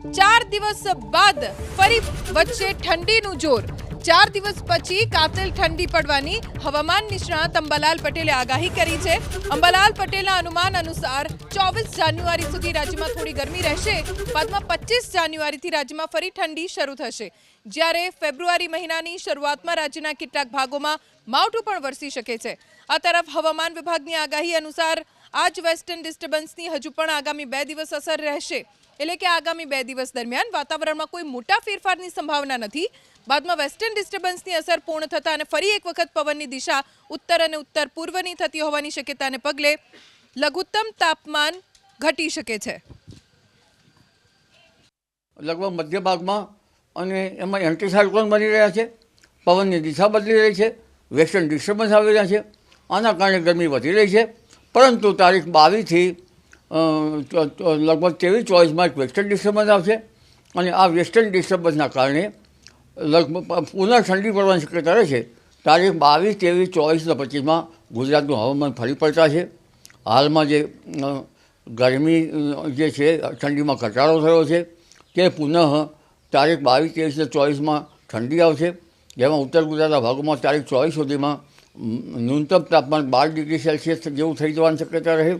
ચાર દિવસ બાદ ફરી વચ્ચે ઠંડીનું જોર. ચાર દિવસ પછી કાતિલ ઠંડી પડવાની હવામાન નિષ્ણાત અંબાલાલ પટેલે આગાહી કરી છે. અંબાલાલ પટેલના અનુમાન અનુસાર ચોવીસ જાન્યુઆરી સુધી રાજ્યમાં થોડી ગરમી રહેશે. બાદમાં પચીસ જાન્યુઆરીથી રાજ્યમાં ફરી ઠંડી શરૂ થશે. જ્યારે ફેબ્રુઆરી મહિનાની શરૂઆતમાં રાજ્યના કેટલાક ભાગોમાં માવઠું પણ વરસી શકે છે. આ તરફ હવામાન વિભાગની આગાહી અનુસાર આ જ વેસ્ટર્ન ડિસ્ટર્બન્સની હજુ પણ આગામી બે દિવસ અસર રહેશે. એટલે કે આગામી બે દિવસ દરમિયાન વાતાવરણમાં કોઈ મોટા ફેરફારની સંભાવના નથી. બાદમાં વેસ્ટર્ન ડિસ્ટર્બન્સની અસર પૂર્ણ થતાં અને ફરી એક વખત પવનની દિશા ઉત્તર અને ઉત્તર પૂર્વની થતી હોવાની શક્યતાને પગલે લઘુત્તમ તાપમાન ઘટી શકે છે. લગભગ મધ્ય ભાગમાં અને એમાં એન્ટીસાયક્લોન બની રહ્યા છે, પવનની દિશા બદલી રહી છે વેસ્ટર્ન ડિસ્ટર્બન્સ આવી રહ્યા છે, આના કારણે ગરમી વધી રહી છે પરંતુ તારીખ બાવીસથી લગભગ ત્રેવીસ ચોવીસમાં એક વેસ્ટર્ન ડિસ્ટર્બન્સ આવશે. અને આ વેસ્ટર્ન ડિસ્ટર્બન્સના કારણે લગભગ પુનઃ ઠંડી પડવાની શક્યતા રહે છે. તારીખ બાવીસ, ત્રેવીસ, ચોવીસ અને પચીસમાં ગુજરાતનું હવામાન ફરી પડતા છે. હાલમાં જે ગરમી જે છે, ઠંડીમાં ઘટાડો થયો છે, તે પુનઃ તારીખ બાવીસ, ત્રેવીસ ચોવીસમાં ઠંડી આવશે. જેમાં ઉત્તર ગુજરાતના ભાગોમાં તારીખ ચોવીસ સુધીમાં ન્યૂનતમ તાપમાન બાર ડિગ્રી સેલ્સિયસ જેવું થઈ જવાની શક્યતા રહે